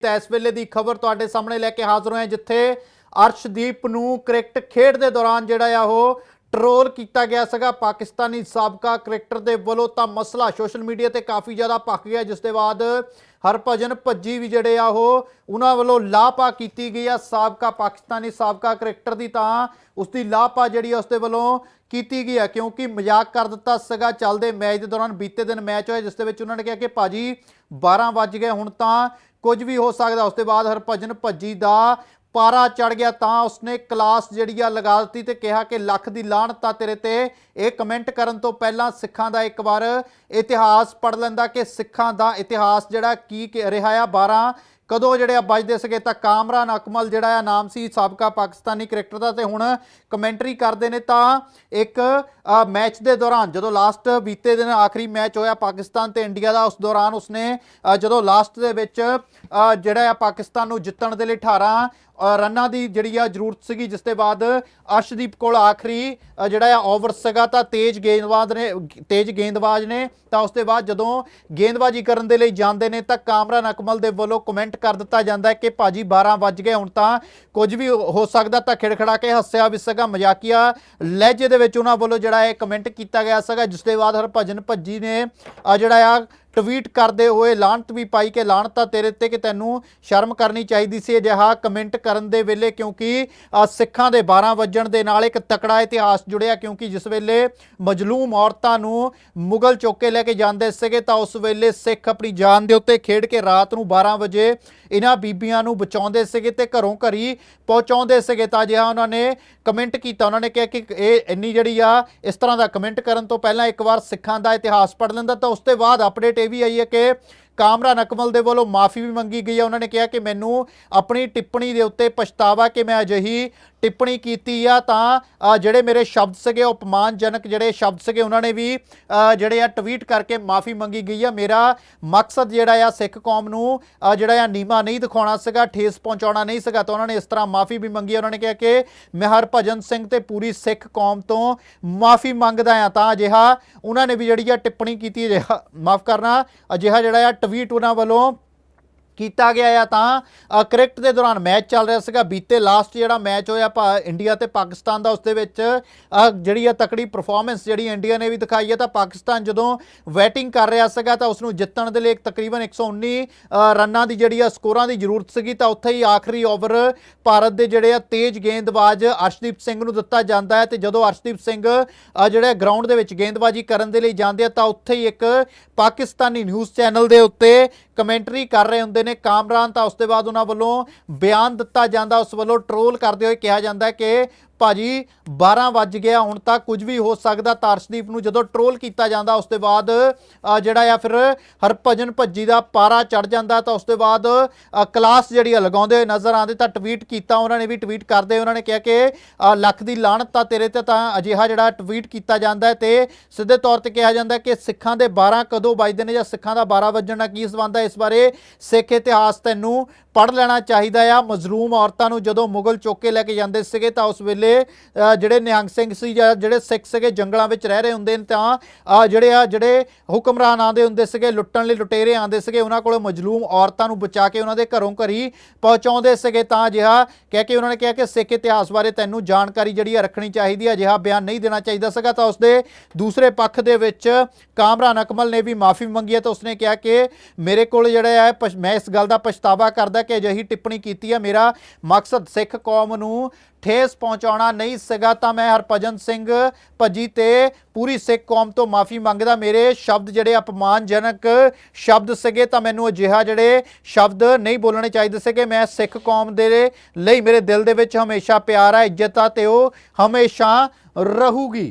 ਤਾਂ ਇਸ ਵੇਲੇ ਦੀ ਖਬਰ ਤੁਹਾਡੇ ਸਾਹਮਣੇ ਲੈ ਕੇ ਹਾਜ਼ਰ ਹੋਏ ਹਾਂ ਜਿੱਥੇ ਅਰਸ਼ਦੀਪ ਨੂੰ ਕ੍ਰਿਕਟ ਖੇਡ ਦੇ ਦੌਰਾਨ ਜਿਹੜਾ ਆ ਉਹ ਟਰੋਲ ਕੀਤਾ ਗਿਆ ਸੀਗਾ। ਪਾਕਿਸਤਾਨੀ ਸਾਬਕਾ ਕ੍ਰਿਕਟਰ ਦੇ ਵੱਲੋਂ ਤਾਂ ਮਸਲਾ ਸੋਸ਼ਲ ਮੀਡੀਆ ਤੇ ਕਾਫੀ ਜ਼ਿਆਦਾ ਭਖ ਗਿਆ, ਜਿਸ ਦੇ ਬਾਅਦ ਹਰਭਜਨ ਭੱਜੀ ਵੀ ਜਿਹੜੇ ਆ ਉਹ, ਉਹਨਾਂ ਵੱਲੋਂ ਲਾਪਾ ਕੀਤੀ ਗਈ ਆ। ਸਾਬਕਾ ਪਾਕਿਸਤਾਨੀ ਸਾਬਕਾ ਕ੍ਰਿਕਟਰ ਦੀ ਤਾਂ ਉਸ ਦੀ ਲਾਪਾ ਜਿਹੜੀ ਆ ਉਸ ਦੇ ਵੱਲੋਂ ਕੀਤੀ ਗਈ ਆ, ਕਿਉਂਕਿ ਮਜ਼ਾਕ ਕਰ ਦਿੱਤਾ ਸੀਗਾ ਚੱਲਦੇ ਮੈਚ ਦੇ ਦੌਰਾਨ। ਬੀਤੇ ਦਿਨ ਮੈਚ ਹੋਇਆ, ਜਿਸ ਦੇ ਵਿੱਚ ਉਹਨਾਂ ਨੇ ਕਿਹਾ ਕਿ ਭਾਜੀ 12 ਵੱਜ ਗਏ, ਹੁਣ ਤਾਂ ਕੁਝ ਵੀ ਹੋ ਸਕਦਾ। ਉਸ ਤੋਂ ਬਾਅਦ ਹਰਭਜਨ ਭੱਜੀ ਦਾ ਪਾਰਾ ਚੜ ਗਿਆ ਤਾਂ ਉਸਨੇ ਕਲਾਸ ਜਿਹੜੀ ਆ ਲਗਾ ਦਿੱਤੀ ਤੇ ਕਿਹਾ ਕਿ ਲੱਖ ਦੀ ਲਾਹਨਤ ਤਾਂ ਤੇਰੇ ਤੇ। ਇਹ ਕਮੈਂਟ ਕਰਨ ਤੋਂ ਪਹਿਲਾਂ ਸਿੱਖਾਂ ਦਾ ਇੱਕ ਵਾਰ ਇਤਿਹਾਸ ਪੜ ਲੈਂਦਾ ਕਿ ਸਿੱਖਾਂ ਦਾ ਇਤਿਹਾਸ ਜਿਹੜਾ ਕੀ ਕੀ ਰਿਹਾ ਆ। 12 ਕਦੋਂ ਜਿਹੜੇ ਆ ਵੱਜਦੇ ਸੀਗੇ ਤਾਂ ਕਾਮਰਾਨ ਅਕਮਲ ਜਿਹੜਾ ਆ ਨਾਮ ਸੀ ਸਾਬਕਾ ਪਾਕਿਸਤਾਨੀ ਕ੍ਰਿਕਟਰ ਦਾ ਤੇ ਹੁਣ ਕਮੈਂਟਰੀ ਕਰਦੇ ਨੇ ਤਾਂ ਇੱਕ ਮੈਚ ਦੇ ਦੌਰਾਨ ਜਦੋਂ ਲਾਸਟ ਬੀਤੇ ਦਿਨ ਆਖਰੀ ਮੈਚ ਹੋਇਆ ਪਾਕਿਸਤਾਨ ਤੇ ਇੰਡੀਆ ਦਾ, ਉਸ ਦੌਰਾਨ ਉਸਨੇ ਜਦੋਂ ਲਾਸਟ ਦੇ ਵਿੱਚ ਜਿਹੜਾ ਆ ਪਾਕਿਸਤਾਨ ਨੂੰ ਜਿੱਤਣ ਦੇ ਲਈ 18 ਰਨਾਂ ਦੀ ਜਿਹੜੀ ਆ ਜ਼ਰੂਰਤ ਸੀਗੀ, ਜਿਸ ਦੇ ਬਾਅਦ ਅਰਸ਼ਦੀਪ ਕੋਲ ਆਖਰੀ ਜਿਹੜਾ ਆ ਓਵਰ ਸੀਗਾ, ਤਾਂ ਤੇਜ਼ ਗੇਂਦਬਾਜ਼ ਨੇ, ਤੇਜ਼ ਗੇਂਦਬਾਜ਼ ਨੇ, ਤਾਂ ਉਸ ਤੋਂ ਬਾਅਦ ਜਦੋਂ ਗੇਂਦਬਾਜ਼ੀ ਕਰਨ ਦੇ ਲਈ ਜਾਂਦੇ ਨੇ, ਤਾਂ ਕਾਮਰਾਨ ਅਕਮਲ ਦੇ ਵੱਲੋਂ ਕਮੈਂਟ ਕਰ ਦਿੱਤਾ ਜਾਂਦਾ ਹੈ ਕਿ ਭਾਜੀ 12 ਵੱਜ ਗਏ, ਹੁਣ ਤਾਂ ਕੁਝ ਵੀ ਹੋ ਸਕਦਾ ਤਾਂ ਖਿੜਖੜਾ ਕੇ ਹੱਸਿਆ ਵੀ ਸੀਗਾ, ਮਜ਼ਾਕੀਆ ਲਹਿਜੇ ਦੇ ਵਿੱਚ ਉਹਨਾਂ ਵੱਲੋਂ ਜਿਹੜਾ ਇਹ ਕਮੈਂਟ ਕੀਤਾ ਗਿਆ ਸੀਗਾ, ਜਿਸ ਦੇ ਬਾਅਦ ਹਰਭਜਨ ਭੱਜੀ ਨੇ ਜਿਹੜਾ ਆ ਟਵੀਟ ਕਰਦੇ ਹੋਏ ਲਾਹਨਤ ਵੀ ਪਾਈ ਕਿ ਲਾਹਨਤ ਤਾਂ ਤੇਰੇ ਤੇ ਕਿ ਤੈਨੂੰ ਸ਼ਰਮ ਕਰਨੀ ਚਾਹੀਦੀ ਸੀ ਅਜਿਹਾ ਕਮੈਂਟ ਕਰਨ ਦੇ ਵੇਲੇ ਕਿਉਂਕਿ ਸਿੱਖਾਂ ਦੇ 12 ਵੱਜਣ ਦੇ ਨਾਲ ਇੱਕ ਤਕੜਾ ਇਤਿਹਾਸ ਜੁੜਿਆ ਕਿਉਂਕਿ ਜਿਸ ਵੇਲੇ ਮਜਲੂਮ ਔਰਤਾਂ ਨੂੰ ਮੁਗਲ ਚੌਕੇ ਲੈ ਕੇ ਜਾਂਦੇ ਸੀਗੇ ਤਾਂ ਉਸ ਵੇਲੇ ਸਿੱਖ ਆਪਣੀ ਜਾਨ ਦੇ ਉੱਤੇ ਖੇਡ ਕੇ ਰਾਤ ਨੂੰ 12 ਵਜੇ ਇਹਨਾਂ ਬੀਬੀਆਂ ਨੂੰ ਬਚਾਉਂਦੇ ਸੀਗੇ ਤੇ ਘਰੋਂ ਘਰੀ ਪਹੁੰਚਾਉਂਦੇ ਸੀਗੇ ਤਾਂ ਜਿਹਾ ਉਹਨਾਂ ਨੇ ਕਮੈਂਟ ਕੀਤਾ। ਉਹਨਾਂ ਨੇ ਕਿਹਾ ਕਿ ਇਹ ਇੰਨੀ ਜਿਹੜੀ ਆ, ਇਸ ਤਰ੍ਹਾਂ ਦਾ ਕਮੈਂਟ ਕਰਨ ਤੋਂ ਪਹਿਲਾਂ ਇੱਕ ਵਾਰ ਸਿੱਖਾਂ ਦਾ ਇਤਿਹਾਸ ਪੜ੍ਹ ਲੈਂਦਾ ਤਾਂ ਉਸ ਤੋਂ ਬਾਅਦ ਅਪਡੇਟ ਇਹ ਵੀ ਆਈ ਹੈ ਕਿ ਕਾਮਰਾਨ ਅਕਮਲ ਦੇ ਵੱਲੋਂ ਮਾਫੀ ਵੀ ਮੰਗੀ ਗਈ ਹੈ ਉਹਨਾਂ ਨੇ ਕਿਹਾ ਕਿ ਮੈਨੂੰ ਆਪਣੀ ਟਿੱਪਣੀ ਦੇ ਉੱਤੇ ਪਛਤਾਵਾ ਕਿ ਮੈਂ ਅਜਿਹੀ ਟਿੱਪਣੀ ਕੀਤੀ ਆ ਤਾਂ ਜਿਹੜੇ ਮੇਰੇ ਸ਼ਬਦ ਸੀਗੇ, ਉਹ ਅਪਮਾਨਜਨਕ ਜਿਹੜੇ ਸ਼ਬਦ ਸੀਗੇ, ਉਹਨਾਂ ਨੇ ਵੀ ਜਿਹੜੇ ਆ ਟਵੀਟ ਕਰਕੇ ਮਾਫੀ ਮੰਗੀ ਗਈ ਆ। ਮੇਰਾ ਮਕਸਦ ਜਿਹੜਾ ਆ ਸਿੱਖ ਕੌਮ ਨੂੰ ਜਿਹੜਾ ਆ ਨੀਮਾ ਨਹੀਂ ਦਿਖਾਉਣਾ ਸੀਗਾ, ਠੇਸ ਪਹੁੰਚਾਉਣਾ ਨਹੀਂ ਸੀਗਾ, ਤਾਂ ਉਹਨਾਂ ਨੇ ਇਸ ਤਰ੍ਹਾਂ ਮਾਫੀ ਵੀ ਮੰਗੀ ਉਹਨਾਂ ਨੇ ਕਿਹਾ ਕਿ ਮੈਂ ਹਰਭਜਨ ਸਿੰਘ ਤੇ ਪੂਰੀ ਸਿੱਖ ਕੌਮ ਤੋਂ ਮਾਫੀ ਮੰਗਦਾ ਆ। ਤਾਂ ਅਜਿਹਾ ਉਹਨਾਂ ਨੇ ਵੀ ਜਿਹੜੀ ਆ ਟਿੱਪਣੀ ਕੀਤੀ, ਅਜਿਹਾ ਮਾਫ ਕਰਨਾ, ਅਜਿਹਾ ਜਿਹੜਾ ਆ ਟਵੀਟ ਉਹਨਾਂ ਵੱਲੋਂ ਕੀਤਾ ਗਿਆ ਆ ਤਾਂ ਕ੍ਰਿਕਟ ਦੇ ਦੌਰਾਨ ਮੈਚ ਚੱਲ ਰਿਹਾ ਸੀਗਾ। ਬੀਤੇ ਲਾਸਟ ਜਿਹੜਾ ਮੈਚ ਹੋਇਆ ਭਾ ਇੰਡੀਆ ਤੇ ਪਾਕਿਸਤਾਨ ਦਾ ਉਸ ਦੇ ਵਿੱਚ ਜਿਹੜੀ ਆ ਤਕੜੀ ਪਰਫਾਰਮੈਂਸ ਜਿਹੜੀ ਇੰਡੀਆ ਨੇ ਵੀ ਦਿਖਾਈ ਹੈ ਤਾਂ ਪਾਕਿਸਤਾਨ ਜਦੋਂ ਬੈਟਿੰਗ ਕਰ ਰਿਹਾ ਸੀਗਾ ਤਾਂ ਉਸ ਨੂੰ ਜਿੱਤਣ ਦੇ ਲਈ ਇੱਕ ਤਕਰੀਬਨ 119 ਅ, ਰਨਾਂ ਦੀ ਜਿਹੜੀ ਆ ਸਕੋਰਾਂ ਦੀ ਜ਼ਰੂਰਤ ਸੀਗੀ ਤਾਂ ਉੱਥੇ ਹੀ ਆਖਰੀ ਓਵਰ ਭਾਰਤ ਦੇ ਜਿਹੜੇ ਆ ਤੇਜ਼ ਗੇਂਦਬਾਜ਼ ਅਰਸ਼ਦੀਪ ਸਿੰਘ ਨੂੰ ਦਿੱਤਾ ਜਾਂਦਾ ਹੈ। ਤੇ ਜਦੋਂ ਅਰਸ਼ਦੀਪ ਸਿੰਘ ਜਿਹੜਾ ਗਰਾਊਂਡ ਦੇ ਵਿੱਚ ਗੇਂਦਬਾਜ਼ੀ ਕਰਨ ਦੇ ਲਈ ਜਾਂਦੇ ਆ ਤਾਂ ਉੱਥੇ ਹੀ ਇੱਕ ਪਾਕਿਸਤਾਨੀ ਨਿਊਜ਼ ਚੈਨਲ ਦੇ ਉੱਤੇ ਕਮੈਂਟਰੀ ਕਰ ਰਹੇ ਹੁੰਦੇ ਨੇ ਕਾਮਰਾਨ ਤਾਂ ਉਸ ਤੋਂ ਬਾਅਦ ਉਹਨਾਂ ਵੱਲੋਂ ਬਿਆਨ ਦਿੱਤਾ ਜਾਂਦਾ, ਉਸ ਵੱਲੋਂ ਟਰੋਲ ਕਰਦੇ ਹੋਏ ਕਿਹਾ ਜਾਂਦਾ ਕਿ ਭਾਜੀ 12 ਵੱਜ ਗਿਆ, ਹੁਣ ਤਾਂ ਕੁਝ ਵੀ ਹੋ ਸਕਦਾ। ਤਾਰਸ਼ਦੀਪ ਨੂੰ ਜਦੋਂ ਟਰੋਲ ਕੀਤਾ ਜਾਂਦਾ, ਉਸ ਤੋਂ ਬਾਅਦ ਜਿਹੜਾ ਆ ਫਿਰ ਹਰਭਜਨ ਭੱਜੀ ਦਾ ਪਾਰਾ ਚੜ ਜਾਂਦਾ, ਤਾਂ ਉਸ ਤੋਂ ਬਾਅਦ ਕਲਾਸ ਜਿਹੜੀ ਆ ਲਗਾਉਂਦੇ ਹੋਏ ਨਜ਼ਰ ਆਉਂਦੇ, ਤਾਂ ਟਵੀਟ ਕੀਤਾ ਉਹਨਾਂ ਨੇ ਵੀ ਟਵੀਟ ਕਰਦੇ ਉਹਨਾਂ ਨੇ ਕਿਹਾ ਕਿ ਲੱਖ ਦੀ ਲਾਹਨਤ ਤਾਂ ਤੇਰੇ ਤੇ ਤਾਂ ਅਜਿਹਾ ਜਿਹੜਾ ਟਵੀਟ ਕੀਤਾ ਜਾਂਦਾ ਹੈ ਤੇ ਸਿੱਧੇ ਤੌਰ ਤੇ ਕਿਹਾ ਜਾਂਦਾ ਕਿ ਸਿੱਖਾਂ ਦੇ 12 ਕਦੋਂ ਵੱਜਦੇ ਨੇ ਜਾਂ ਸਿੱਖਾਂ ਦਾ 12 ਵੱਜਣ ਨਾਲ ਕੀ ਸੰਬੰਧ ਹੈ ਇਸ ਬਾਰੇ ਸਿੱਖ ਇਤਿਹਾਸ ਤੈਨੂੰ ਪੜ੍ਹ ਲੈਣਾ ਚਾਹੀਦਾ ਆ। ਮਜ਼ਲੂਮ ਔਰਤਾਂ ਨੂੰ ਜਦੋਂ ਮੁਗਲ ਚੁੱਕ ਲੈ ਕੇ ਜਾਂਦੇ ਸੀਗੇ ਤਾਂ ਉਸ ਵੇਲੇ ਜਿਹੜੇ ਨਿਹੰਗ ਸਿੰਘ ਸੀ ਜਾਂ ਜਿਹੜੇ ਸਿੱਖ ਸੀਗੇ ਜੰਗਲਾਂ ਵਿੱਚ ਰਹਿ ਰਹੇ ਹੁੰਦੇ ਨੇ ਤਾਂ ਜਿਹੜੇ ਆ, ਜਿਹੜੇ ਹੁਕਮਰਾਨ ਆਂਦੇ ਹੁੰਦੇ ਸੀਗੇ, ਲੁੱਟਣ ਲਈ ਲੁਟੇਰੇ ਆਂਦੇ ਸੀਗੇ, ਉਹਨਾਂ ਕੋਲੋਂ ਮਜ਼ਲੂਮ ਔਰਤਾਂ ਨੂੰ ਬਚਾ ਕੇ ਉਹਨਾਂ ਦੇ ਘਰੋਂ ਘਰੀ ਪਹੁੰਚਾਉਂਦੇ ਸੀਗੇ ਤਾਂ ਅਜਿਹਾ ਕਹਿ ਕੇ ਉਹਨਾਂ ਨੇ ਕਿਹਾ ਕਿ ਸਿੱਖ ਇਤਿਹਾਸ ਬਾਰੇ ਤੈਨੂੰ ਜਾਣਕਾਰੀ ਜਿਹੜੀ ਆ ਰੱਖਣੀ ਚਾਹੀਦੀ ਹੈ ਅਜਿਹਾ ਬਿਆਨ ਨਹੀਂ ਦੇਣਾ ਚਾਹੀਦਾ ਸੀਗਾ ਤਾਂ ਉਸਦੇ ਦੂਸਰੇ ਪੱਖ ਦੇ ਵਿੱਚ ਕਾਮਰਾਨ ਅਕਮਲ ਨੇ ਵੀ ਮਾਫੀ ਮੰਗੀ ਹੈ ਤਾਂ ਉਸਨੇ ਕਿਹਾ ਕਿ ਮੇਰੇ ਕੋਲ ਜਿਹੜਾ ਹੈ ਪਛ- ਮੈਂ ਇਸ ਗੱਲ ਦਾ ਪਛਤਾਵਾ ਕਰਦਾ ਕਿ ਅਜਿਹੀ ਟਿੱਪਣੀ ਕੀਤੀ ਹੈ। ਮੇਰਾ ਮਕਸਦ ਸਿੱਖ ਕੌਮ ਨੂੰ ਠੇਸ ਪਹੁੰਚਾਉਣਾ ਨਹੀਂ ਸੀਗਾ, ਤਾਂ ਮੈਂ ਹਰਭਜਨ ਸਿੰਘ ਭੱਜੀ ਤੇ ਪੂਰੀ ਸਿੱਖ ਕੌਮ ਤੋਂ ਮਾਫੀ ਮੰਗਦਾ। ਮੇਰੇ ਸ਼ਬਦ ਜਿਹੜੇ ਅਪਮਾਨਜਨਕ ਸ਼ਬਦ ਸੀਗੇ, ਤਾਂ ਮੈਨੂੰ ਅਜਿਹਾ ਜਿਹੜੇ ਸ਼ਬਦ ਨਹੀਂ ਬੋਲਣੇ ਚਾਹੀਦੇ ਸੀਗੇ। ਮੈਂ ਸਿੱਖ ਕੌਮ ਦੇ ਲਈ ਮੇਰੇ ਦਿਲ ਦੇ ਵਿੱਚ ਹਮੇਸ਼ਾ ਪਿਆਰ ਹੈ ਇੱਜ਼ਤ ਆ ਤੇ ਉਹ ਹਮੇਸ਼ਾ ਰਹੂਗੀ।